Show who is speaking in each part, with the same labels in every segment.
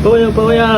Speaker 1: Kuya, kuya.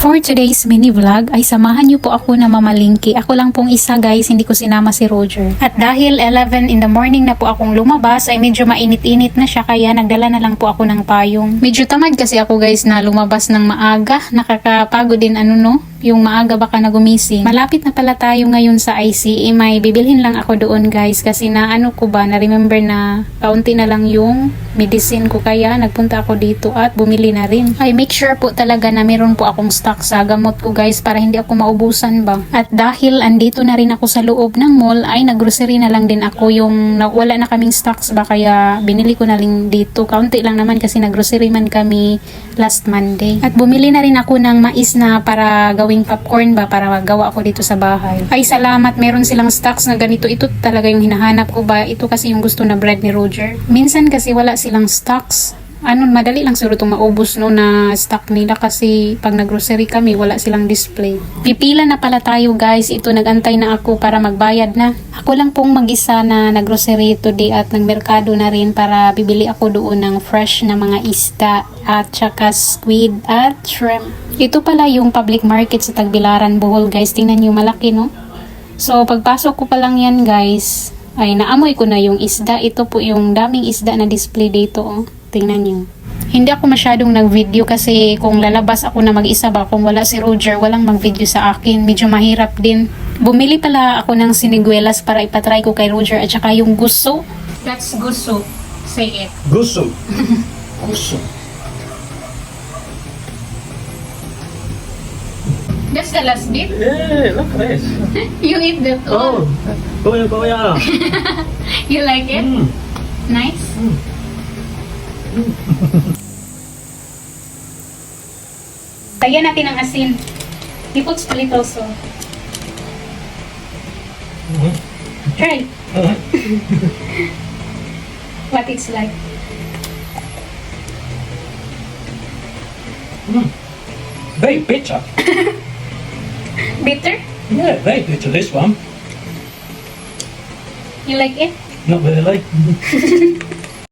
Speaker 2: For today's mini vlog ay samahan niyo po ako na mamalingki. Ako lang pong isa guys, hindi ko sinama si Roger. At dahil 11 in the morning na po akong lumabas ay medyo mainit-init na siya kaya nagdala na lang po ako ng payong. Medyo tamad kasi ako guys na lumabas ng maaga. Nakakapagod din ano no, yung maaga baka na gumising. Malapit na pala tayo ngayon sa ICE. May bibilhin lang ako doon guys kasi na ano ko ba, na remember na kaunti na lang yung medicine ko kaya nagpunta ako dito at bumili na rin. Ay make sure po talaga na meron po akong stock sa gamot ko guys para hindi ako maubusan ba. At dahil andito na rin ako sa loob ng mall ay naggrocery na lang din ako yung wala na kaming stocks ba kaya binili ko na rin dito. Kaunti lang naman kasi naggrocery man kami last Monday. At bumili na rin ako ng mais na para gawing popcorn ba para gawa ako dito sa bahay. Ay salamat meron silang stocks na ganito. Ito talaga yung hinahanap ko ba. Ito kasi yung gusto na bread ni Roger. Minsan kasi wala silang stocks ano, madali lang siguro itong maubos no na stock nila kasi pag naggrocery kami, wala silang display. Pipila na pala tayo guys. Ito, nagantay na ako para magbayad na. Ako lang pong mag-isa na naggrocery today at nagmerkado na rin para bibili ako doon ng fresh na mga isda at saka squid at shrimp. Ito pala yung public market sa Tagbilaran, Bohol guys. Tingnan nyo, malaki no? So, pagpasok ko pa lang yan guys, ay naamoy ko na yung isda. Ito po yung daming isda na display dito. Oh. Tingnan nyo. Hindi ako masyadong nag-video kasi kung lalabas ako na mag-isa ba, kung wala si Roger, walang mag-video sa akin. Medyo mahirap din. Bumili pala ako ng siniguelas para ipatry ko kay Roger at saka yung gusto. That's gusto. Say it.
Speaker 1: Gusto. Gusto.
Speaker 2: That's the last bit.
Speaker 1: Yeah, look at this.
Speaker 2: You eat that
Speaker 1: Oh, kuya, kuya.
Speaker 2: You like it?
Speaker 1: Mm.
Speaker 2: Nice? Lagyan natin ng asin. You put split also. Try. What it's like.
Speaker 1: Very bitter.
Speaker 2: Bitter?
Speaker 1: Yeah, very bitter, this one.
Speaker 2: You like it?
Speaker 1: Not really.